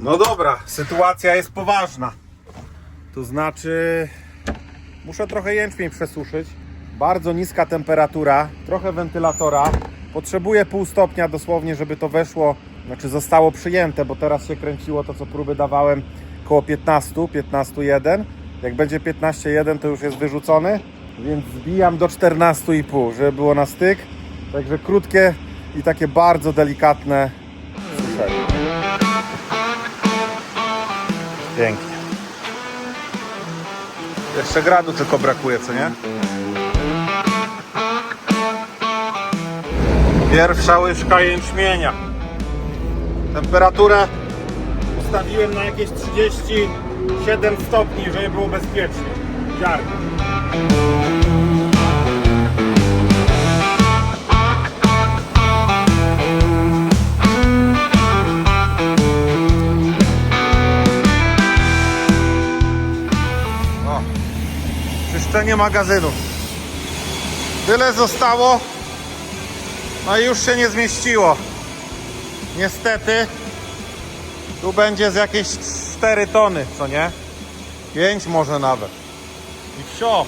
No dobra, sytuacja jest poważna. To znaczy, muszę trochę jęczmień przesuszyć. Bardzo niska temperatura, trochę wentylatora. Potrzebuję pół stopnia dosłownie, żeby to weszło, znaczy zostało przyjęte, bo teraz się kręciło to, co próby dawałem koło 15, 15,1. Jak będzie 15,1 to już jest wyrzucony, więc zbijam do 14,5, żeby było na styk. Także krótkie i takie bardzo delikatne Pięknie. Jeszcze gradu tylko brakuje, co nie? Pierwsza łyżka jęczmienia. Temperaturę ustawiłem na jakieś 37 stopni, żeby było bezpiecznie. Ziarno. Czyszczenie magazynu. Tyle zostało. No i już się nie zmieściło. Niestety. Tu będzie z jakieś 4 tony, co nie? 5 może nawet. I wsio.